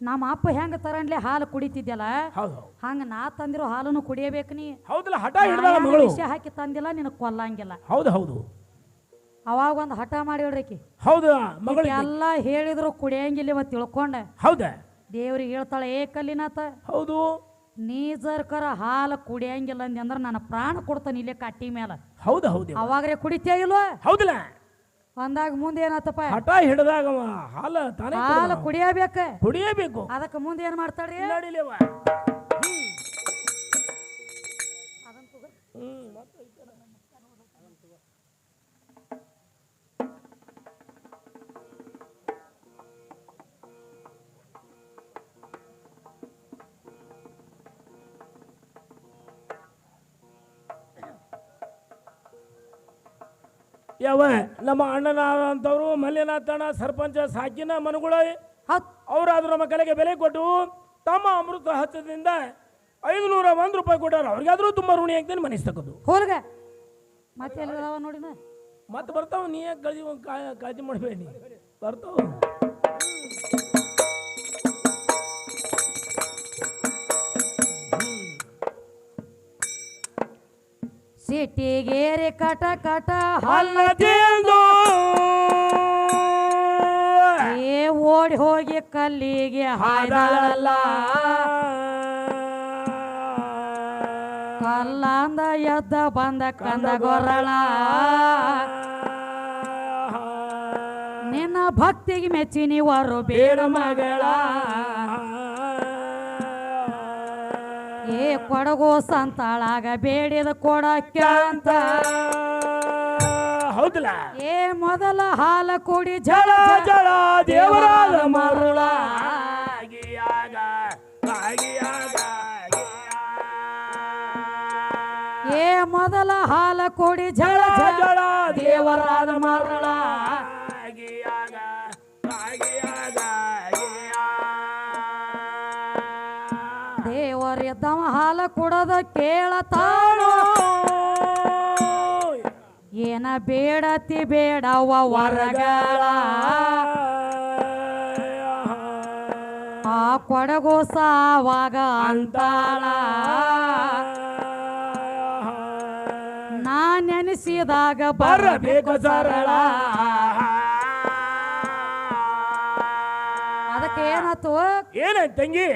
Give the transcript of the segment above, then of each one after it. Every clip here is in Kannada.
ನಮ್ಮ ಅಪ್ಪ ಹೆಂಗ ತರನ್ಲೆ ಹಾಲು ಕುಡಿತಿದ್ಯಲ್ಲ? ಹೌದು ಹಂಗ ನಾ ತಂದಿರೋ ಹಾಲನ್ನು ಕುಡಿಯಬೇಕು ನೀ. ಹೌದಲ್ಲ ಹಠ ಹಿಡ್ದಾಳ ಮಗಳು. ವಿಷ ಹಾಕಿ ತಂದಿಲ್ಲ ನಿನಗೆ ಕೊಲ್ಲಂಗಿಲ್ಲ. ಹೌದು ಹೌದು. ಅವಾಗ ಒಂದು ಹಠ ಮಾಡಿಡ್ರಿಕಿ ಹೌದು ಮಗಳು ಎಲ್ಲ ಹೇಳಿದ್ರು ಕುಡಿಯಂಗಿಲ್ಲ ಇವತ್ತು ತಿಳ್ಕೊಂಡೆ. ಹೌದಾ? ದೇವ್ರಿಗೆ ಹೇಳ್ತಾಳೆ ಏ ಕಲ್ಲಿನಾಥ ಹೌದು. ನೀ ಜರ್ಕರ ಹಾಲು ಕುಡಿಯಂಗಿಲ್ಲ ಅಂದಿ ಅಂದ್ರೆ ನನ್ನ ಪ್ರಾಣ ಕೊಡ್ತಾನೆ ಇಲ್ಲೇ ಕಟ್ಟಿ ಮೇಲೆ ಹೌದು ಹೌದು ಅವಾಗ್ರೆ ಕುಡಿತೇ ಇಲ್ವ? ಹೌದಲ್ಲ. ಅಂದಾಗ ಮುಂದೆ ಏನಾತಪ್ಪ? ಹಠ ಹಿಡ್ದಾಗ ಹಾಲ ತಾನೇ ಹಾಲು ಕುಡಿಯಬೇಕ? ಕುಡಿಯಬೇಕು. ಅದಕ್ಕೆ ಮುಂದೆ ಏನ್ ಮಾಡ್ತಾಳ್ರಿ? ನಡಿಲೇವ. ಹ್ಮ್. ಯಾವ ನಮ್ಮ ಅಣ್ಣನಾದಂಥವ್ರು ಮಲ್ಲಿನಾಥಣ್ಣ ಸರ್ಪಂಚ ಸಾಕಿನ ಮನುಗಳ ಅವರಾದ್ರೂ ನಮ್ಮ ಕಲೆಗೆ ಬೆಲೆ ಕೊಟ್ಟು ತಮ್ಮ ಅಮೃತ ಹಚ್ಚದಿಂದ ಐದುನೂರ ಒಂದು ರೂಪಾಯಿ ಕೊಟ್ಟಾರ. ಅವ್ರಿಗಾದ್ರೂ ತುಂಬ ಋಣಿ ಆಗ್ತೇನೆ ಮನಸ್ಸು ತಗೋದು. ಹೋಲ್ಗ. ಮತ್ತೆ ನೋಡಿನ? ಮತ್ತೆ ಬರ್ತಾವ ನೀ ಯಾಕೆ ಕಾಳಜಿ ಕಾಳಜಿ ಮಾಡಬೇಡಿ. ಬರ್ತಾವ. ಸಿಟಿಗೇರಿ ಕಟ ಕಟ ಹಲ್ಲ ತಿಂದು ಏ ಓಡಿ ಹೋಗಿ ಕಲ್ಲಿಗೆ ಹಾಡಲ್ಲ ಕಲ್ಲಂದ ಎದ್ದ ಬಂದ ಕಂದ ಗೊರಳ. ನಿನ್ನ ಭಕ್ತಿಗೆ ಮೆಚ್ಚಿನಿ ವರು ಬೇಡ ಮಗಳ. ಏ ಕೊಡಗೋ ಸಂತಾಳಾಗ ಬೇಡಿದ ಕೊಡಕ್ಕೆ ಅಂತ. ಹೌದಲ್ಲ? ಏ ಮೊದಲ ಹಾಲ ಕೊಡಿ ಜಳ ಜಳ ದೇವರ ದೇವರಾದ ಮರುಳ. ಆಗಿಯಾಗ, ಆಗಿಯಾಗ, ಆಗಿಯಾಗ. ಏ ಮೊದಲ ಹಾಲ ಕೊಡಿ ಜಳ ಜಳ ಜಳ ಜಳ ದೇವರಾದ ಮರಳ. ದೇವರಿದ್ದವ ಹಾಲ ಕೊಡದ ಕೇಳತಾಳು. ಏನ ಬೇಡತಿ ಬೇಡವ ವರಗಳ. ಆ ಕೊಡಗು ಸಾವಾಗ ಅಂತಾಳ. ನಾ ನೆನೆಸಿದಾಗ ಬರಬೇಕು ಸರಳ. ಅದಕ್ಕೆ ಏನಾತು ಏನಂತ ತಂಗಿ?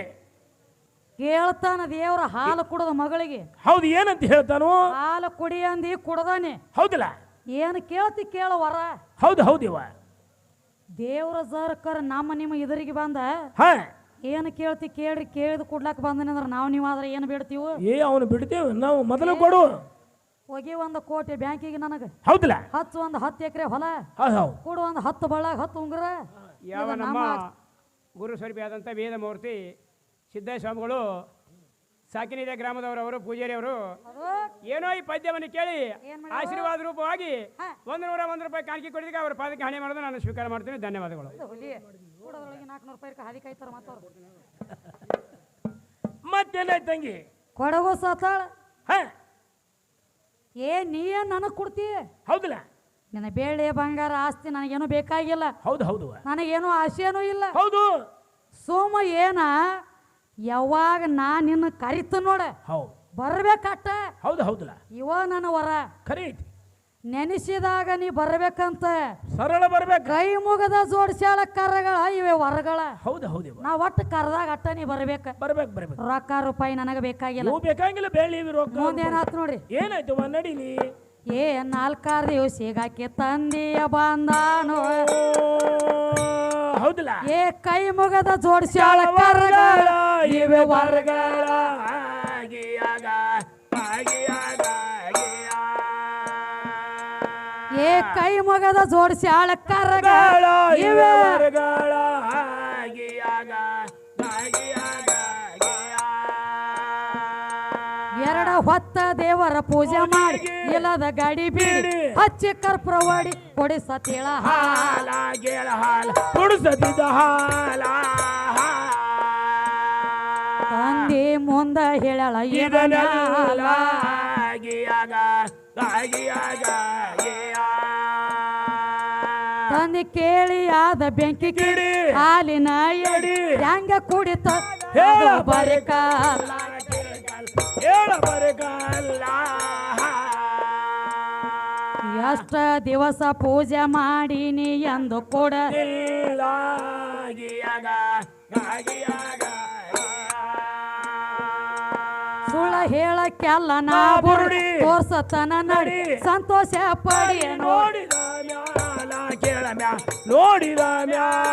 ಕೇಳ್ತಾನ ದೇವ್ರ ಹಾಲು ಕುಡದ ಮಗಳಿಗೆ. ಹೌದು ಏನಂತ ಹೇಳ್ತಾನು? ಹಾಲು ಕುಡಿ ಅಂದಿ ಕುಡದಾನೆ. ಹೌದಿಲ್ಲ? ಏನು ಕೇಳ್ತಿ ಕೇಳ ವರ. ಹೌದು ಹೌದಿವ ದೇವ್ರ ಸರ್ಕಾರ ನಮ್ಮ ನಿಮ್ಮ ಇದರಿಗೆ ಬಂದ. ಹಾ. ಏನು ಕೇಳ್ತಿ ಕೇಳ್ರಿ ಕೇಳಿದ ಕುಡ್ಲಾಕ ಬಂದನೆ ಅಂದ್ರೆ ನಾವು ನೀವು ಆದ್ರೆ ಏನು ಬಿಡ್ತೀವಿ? ಏ ಅವನು ಬಿಡ್ತೇವೆ ನಾವು ಮೊದಲು ಕೊಡು. ಹೋಗಿ ಒಂದು ಕೋಟಿ ಬ್ಯಾಂಕಿಗೆ ನನಗೆ. ಹೌದಿಲ್ಲ? ಹತ್ತು ಒಂದು ಹತ್ತು ಎಕರೆ ಹೊಲ. ಹೌದು ಹೌದು. ಕೊಡು ಒಂದು ಹತ್ತು ಬಳ್ಳಾಗ ಹತ್ತು ಉಂಗುರ. ಯಾವ ಇದು ನಮ್ಮ ನಮ್ಮ- ಗುರು ಸ್ವರೂಪಿಯಾದಂಥ ವೇದಮೂರ್ತಿ ಸಿದ್ದೇಶ್ವರ ಸ್ವಾಮಿಗಳು ಸಾಕಿನಿದೆ ಗ್ರಾಮದವರವರು ಪೂಜಾರಿಯವರು ಏನೋ ಈ ಪದ್ಯವನ್ನು ಕೇಳಿ? ಆಶೀರ್ವಾದ ರೂಪವಾಗಿ. ಒಂದು ನೂರ ಒಂದು ರೂಪಾಯಿ ಕಾಣಿಕೆ ಕೊಡಿದ್ರೆ ಅವರ ಪಾದಕ್ಕೆ ಹಣೆ ಮಾಡೋದು ನಾನು ಸ್ವೀಕಾರ ಮಾಡ್ತೀನಿ. ಧನ್ಯವಾದಗಳು. ಮತ್ತೇನಾಯ್ತು ತಂಗಿ? ಕೊಡಗು ಸತ್ತಾಳ? ಹಾ. ಏ ನೀ ಏನು ನನಗೆ ಕೊಡ್ತಿ? ಹೌದಲ್ಲ. ನಿನ್ನ ಬೇಳೆ ಬಂಗಾರ ಆಸ್ತಿ ನನಗೇನು ಬೇಕಾಗಿಲ್ಲ. ಹೌದು ಹೌದು. ನನಗೇನು ಆಸೆನೂ ಇಲ್ಲ. ಹೌದು. ಸೋಮ ಏನ ಯಾವಾಗ ನಾ ನಿನ್ನ ಕರಿತ ನೋಡ ಹೌದು. ಬರ್ಬೇಕಟ್ಟ. ಹೌದು ಹೌದಲ್ಲ ಇವ ನನ್ನ ವರ. ಖರೀ ಐತಿ. ನೆನೆಸಿದಾಗ ನೀ ಬರ್ಬೇಕಂತ. ಸರಳ ಬರ್ಬೇಕು. ಕೈ ಮುಗದ ಜೋಡಿಸ್ಯಾಳ ಕರಗಳ ಇವೆ ವರಗಳ. ಹೌದು ಹೌದು ನಾ ಒಟ್ಟು ಕರದಾಗ ಅಟ್ಟ ನೀ ಬರ್ಬೇಕ. ಬರ್ಬೇಕು ಬರ್ಬೇಕು. ರೊಕ್ಕ ರೂಪಾಯಿ ನನಗೆ ಬೇಕಾಗಿಲ್ಲ. ನೀವು ಬೇಕಾಗಿಲ್ಲ ಬೆಳ್ಳಿ ರೊಕ್ಕ. ಮುಂದೇನಾತ್ ನೋಡ್ರಿ. ಏನಾಯ್ತು ವಾ ನೀ ಏ ನಾಲ್ಕಾರು ದಿವಸಿಗಾಕಿ ತಂದಿಯ ಬಂದಾನು ಹೌದಲ್ಲ? ಏ ಕೈ ಮುಗದ ಜೋಡಿಸ್ಯಾಳ ಕರಗಳ ಇವೆ ವರ್ಗಳ ಆಗಿಯಾಗ, ಆಗಿಯಾಗ. ಏ ಕೈ ಮುಗದ ಜೋಡಿಸ್ಯಾಳ ಕರಗಳ ಗಳ ಇವೆ ಇವೆ ಹೊತ್ತ ದೇವರ ಪೂಜೆ ಮಾಡಿ ಇಲ್ಲದ ಗಾಡಿ ಬೀಡಿ ಹಚ್ಚಿ ಕರ್ಪುರ ಓಡಿ ಹಾಲ. ಗೆಳ ಹಾಲ ಹಾಲ. ತಂದಿ ಮುಂದ ಹೇಳಳ ಇದನ ಆಗಿಯಾಗ, ಆಗಿಯಾಗ, ಆಗಿಯಾಗ. ತಂದಿ ಕೇಳಿ ಆದ ಬೆಂಕಿ ಕಿಡಿ ಹಾಲಿನ ಎಡಿ ಹೆಂಗ ಕುಡಿತ? ಹೇಳ ಬರಿಕ ಹೇಳ ಎಷ್ಟ ದಿವಸ ಪೂಜೆ ಮಾಡೀನಿ ಎಂದು ಕೂಡ. ಸುಳ್ಳ ಹೇಳಕ್ಕೆಲ್ಲ ನಾ ಬುರುಡಿ ತೋರ್ಸತನ ನಡಿ. ಸಂತೋಷ ಪಡಿ ನೋಡಿ. ನೋಡಿದ ಮ್ಯಾಲ ಕೇಳ ಮ್ಯಾ ನೋಡಿದ ಮ್ಯಾಲ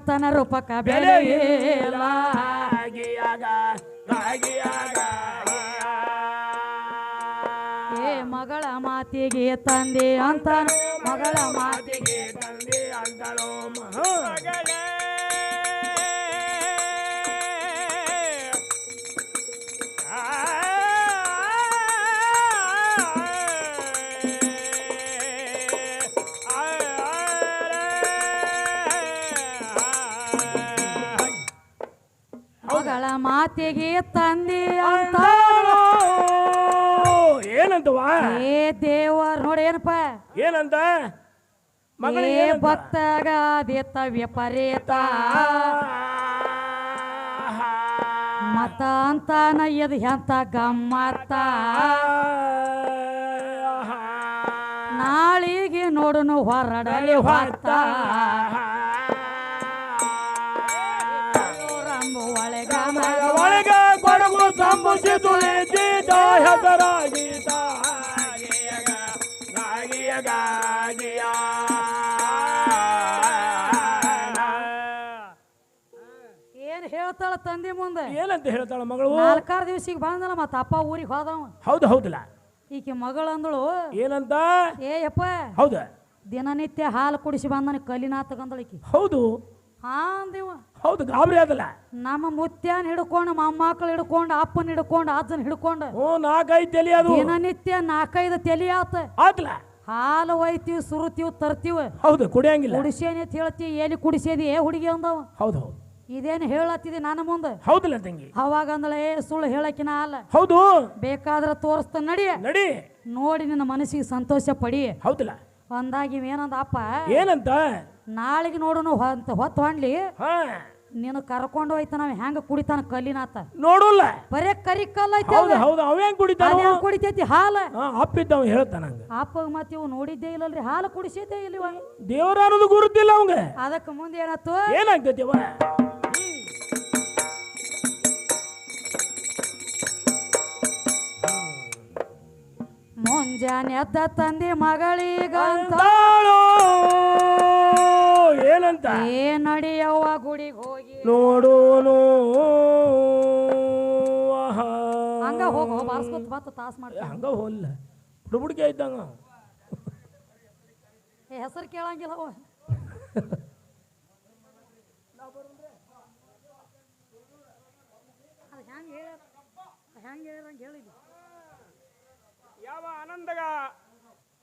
ಕಲ್ಲಿನಾಥನ ರೂಪಕ ಬೆಲೆ ಇಲ್ಲ. ಏ ಮಗಳ ಮಾತಿಗೆ ತಂದೆ ಅಂತ ಮಗಳ ಮಾತಿಗೆ ತಂದೆ ಅಂತಲೋ ಮಹ. ಮಗಳ ಮಾತಿಗೆ ತಂದೆ ಅಂತ. ಏನಂತ ಏನಂತವಾ ಏ ದೇವರ್ ನೋಡಿ ಏನಪ್ಪ? ಏನಂತ ಮಗಳೇ ಏ ಭಕ್ತಗ ಆದಿತ್ತ ವಿಪರೀತ ಮತ ಅಂತಾನ ಎದ್ ಎಂತ ಗಮ್ಮತ್ತ. ನಾಳಿಗೆ ನೋಡುನು ಹೊರಡಲಿ ಹೊತ್ತ ಗಾಗಿಯ ಗಾಗಿಯ ಏನ್ ಹೇಳ್ತಾಳ ತಂದೆ ಮುಂದೆ? ಏನಂತ ಹೇಳ್ತಾಳ ಮಗಳು? ನಾಲ್ಕಾರು ದಿವಸಿಗೆ ಬಂದಲ್ಲ ಮತ್ತ ಅಪ್ಪ ಊರಿಗೆ ಹೋದವ. ಹೌದು ಹೌದಲ್ಲ. ಈಕೆ ಮಗಳಂದಳು ಏನಂತ? ಏ ಯಪ್ಪ ಹೌದ. ದಿನನಿತ್ಯ ಹಾಲು ಕುಡಿಸಿ ಬಂದನ ಕಲಿನಾ ಈಕಿ. ಹೌದು. ಹಾ ಅಂದಿವ. ಹೌದು ಗಾಬರಿ ನಮ್ಮ ಮುತ್ಯಾನ್ ಹಿಡ್ಕೊಂಡು ಮಕ್ಕಳು ಹಿಡ್ಕೊಂಡು ಅಪ್ಪನ ಹಿಡ್ಕೊಂಡು ಅಜ್ಜನ ಹಿಡ್ಕೊಂಡು. ಹ್ಞೂ ನಾಲ್ಕೈದು ತಲೆ ಅದು. ದಿನನಿತ್ಯ ನಾಲ್ಕೈದು ತಲೆ ಆತ. ಆತ್ಲ. ಹಾಲು ಒಯ್ತೀವಿ ಸುರುತೀವಿ ತರ್ತೀವಿ. ಹೌದು ಕುಡಿಯಂಗಿಲ್ಲ. ಕುಡಿಸೇನೆ ಅಂತ ಹೇಳ್ತೀವಿ ಎಲ್ಲಿ ಕುಡಿಸೇದಿ ಏ ಹುಡುಗಿ ಅಂದವ. ಹೌದು ಹೌದು. ಇದೇನು ಹೇಳತ್ತಿದೆ ನನ್ನ ಮುಂದೆ? ಹೌದಲ್ಲ ತಂಗಿ. ಅವಾಗ ಅಂದಳ ಏ ಸುಳ್ಳು ಹೇಳಕಿನ ಅಲ್ಲ. ಹೌದು. ಬೇಕಾದ್ರೆ ತೋರಿಸ್ತ ನಡಿ. ನಡಿ. ನೋಡಿ ನಿನ್ನ ಮನಸ್ಸಿಗೆ ಸಂತೋಷ ಪಡಿ. ಹೌದಲ್ಲ. ಅಂದಾಗ ಏನಂದ ಅಪ್ಪ? ಏನಂತ? ನಾಳೆಗೆ ನೋಡೋಣ ಹೊಂತ ಹೊತ್ತು ಹೊಂಡ್ಲಿ ನೀನು ಕರ್ಕೊಂಡು ಹೋಯ್ತ ನಾವ್ ಹೆಂಗ ಕುಡಿತಾನ ಕಲ್ಲಿನಾತ? ನೋಡಲ್ಲ. ಬರೇ ಕರಿ ಕಲ್ಲ ಐತಿ ಹೌದು ಹೌದು ಅವ ಹೆಂಗ್ ಕುಡಿತಾನ? ಹೆಂಗ್ ಕುಡಿತೈತಿ? ಹಾಲ. ಅಪ್ಪ ಅಪ್ಪಿದ್ದವ ಹೇಳ್ತಾನ ಹಂಗ. ಅಪ್ಪಗ ಮತ್ತೆ ಇವು ನೋಡಿದ್ದೇ ಇಲ್ಲಲ್ರಿ ಹಾಲು ಕುಡಿಸಿದ್ದೇ ಇಲ್ವ ದೇವರ ಅನ್ನೋದು ಗುರುತಿಲ್ಲ ಅವಂಗ. ಅದಕ್ಕೆ ಮುಂದೆ ಏನಾಯ್ತು? ಏನಾಗ್ತೈತಿ ಅವ? ಮುಂಜಾನೆ ಎದ್ದ ತಂದೆ ಮಗಳಿಗಂತ. ನೋಡಿ ಏ ನಡಿಯವ್ವ ಗುಡಿಗೆ ಹೋಗಿ? ನೋಡೋನು ಆಹಾ. ಹಂಗ ಹೋಗೋ ಬಾರ್ಸ್ಕೊತ ಬತ್ತ ತಾಸ್ ಮಾಡ್ತ ಹಂಗ ಹೋಲ್ಲ ಬುಡ್ಬುಡ್ಕೆ ಇದ್ದಂಗ. ಹೆಸರು ಕೇಳಂಗಿಲ್ಲ ಅವ ಅದ್ ಹೆಂಗ್ ಹೇಳ್ಯಾರ ಹೆಂಗ್ ಹೇಳಿದ್ವಿ. ಯಾವ ಆನಂದಗ?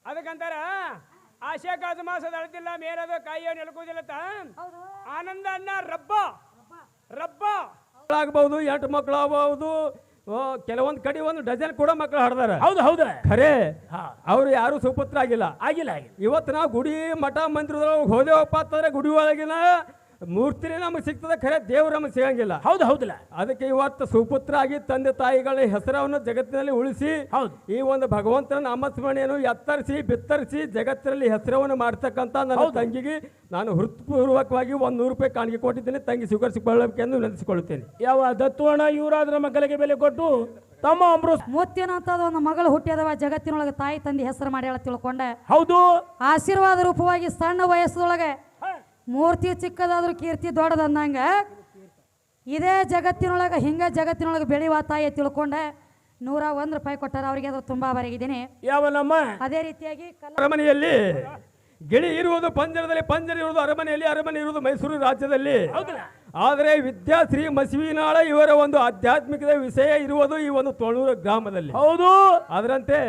ಅದಕ್ಕಂತಾರ? ಆಶೆ ಕಾದು ಮಾಸದ ಅಳತಿಲ್ಲ ಮೇಲದು ಕಾಯಿಯೋ ಹೌದು. ಆನಂದ ಅನ್ನ ರಬ್ಬ. ರಬ್ಬ. ಆಗಬಹುದು ಎಂಟು ಮಕ್ಕಳು ಆಗಬಹುದು ಕೆಲವೊಂದು ಕಡೆ ಒಂದು ಡಜನ್ ಕೂಡ ಮಕ್ಕಳು ಹಾಡ್ದಾರ. ಹೌದು ಹೌದು. ಖರೆ. ಅವ್ರು ಯಾರು ಸುಪುತ್ರ ಆಗಿಲ್ಲ. ಆಗಿಲ್ಲ ಆಗಿಲ್ಲ. ಇವತ್ತು ನಾವು ಗುಡಿ ಮಠ ಮಂದಿರದೊಳಗೆ ಹೋದೇವಪ್ಪ ಅಂತಂದ್ರೆ ಗುಡಿ ಒಳಗಿನ ಮೂರ್ತಿನೇ ನಮಗೆ ಸಿಗ್ತದೆ ಖರೆ ದೇವ್ರು ನಮಗೆ ಸಿಗಂಗಿಲ್ಲ. ಹೌದು ಹೌದಲ್ಲ. ಅದಕ್ಕೆ ಇವತ್ತು ಸುಪುತ್ರ ಆಗಿ ತಂದೆ ತಾಯಿಗಳ ಹೆಸರವನ್ನು ಜಗತ್ತಿನಲ್ಲಿ ಉಳಿಸಿ ಹೌದು. ಈ ಒಂದು ಭಗವಂತನ ನಾಮಸ್ಮರಣೆಯನ್ನು ಎತ್ತರಿಸಿ ಬಿತ್ತರಿಸಿ ಜಗತ್ತಿನಲ್ಲಿ ಹೆಸರವನ್ನು ಮಾಡ್ತಕ್ಕಂಥ ನನ್ನ ತಂಗಿಗೆ ನಾನು ಹೃತ್ಪೂರ್ವಕವಾಗಿ ಒಂದು ನೂರು ರೂಪಾಯಿ ಕಾಣಿಕೆ ಕೊಟ್ಟಿದ್ದೇನೆ. ತಂಗಿ ಸ್ವೀಕರಿಸಿಕೊಳ್ಳಬೇಕೆಂದು ನೆನೆಸಿಕೊಳ್ಳುತ್ತೇನೆ. ಯಾವ ದತ್ತುವಣ ಇವರಾದ್ರ ಮಗಳಿಗೆ ಬೆಲೆ ಕೊಟ್ಟು ತಮ್ಮ ಅಮೃತ ಮುತ್ತಿನಂತದ ಒಂದು ಮಗಳು ಹುಟ್ಟಿದವ ಜಗತ್ತಿನೊಳಗೆ ತಾಯಿ ತಂದೆ ಹೆಸರು ಮಾಡಿ ಹೇಳ ತಿಳ್ಕೊಂಡೆ. ಹೌದು. ಆಶೀರ್ವಾದ ರೂಪವಾಗಿ ಸಣ್ಣ ವಯಸ್ಸದೊಳಗೆ. ಮೂರ್ತಿ ಚಿಕ್ಕದಾದ್ರೂ ಕೀರ್ತಿ ದೊಡ್ಡದಂದಂಗೆ ಇದೇ ಜಗತ್ತಿನೊಳಗೆ ಹಿಂಗೆ ಜಗತ್ತಿನೊಳಗೆ ಬೆಳೆಯುವ ತಾಯಿ ತಿಳ್ಕೊಂಡೆ. ನೂರ ಒಂದು ರೂಪಾಯಿ ಕೊಟ್ಟಾರ ಅವರಿಗೆ ಅದು ತುಂಬಾ ಬರಗಿದ್ದೀನಿ ಯಾವನಮ್ಮ? ಅದೇ ರೀತಿಯಾಗಿ ಅರಮನೆಯಲ್ಲಿ ಗಿಳಿ ಇರುವುದು ಪಂಜರದಲ್ಲಿ ಪಂಜರ ಇರುವುದು ಅರಮನೆಯಲ್ಲಿ ಅರಮನೆ ಇರುವುದು ಮೈಸೂರು ರಾಜ್ಯದಲ್ಲಿ. ಆದರೆ ವಿದ್ಯಾಶ್ರೀ ಮಸಿವಿನಾಳ ಇವರ ಒಂದು ಆಧ್ಯಾತ್ಮಿಕದ ವಿಷಯ ಇರುವುದು ಈ ಒಂದು ತೊಳೂರು ಗ್ರಾಮದಲ್ಲಿ. ಹೌದು. ಅದರಂತೆ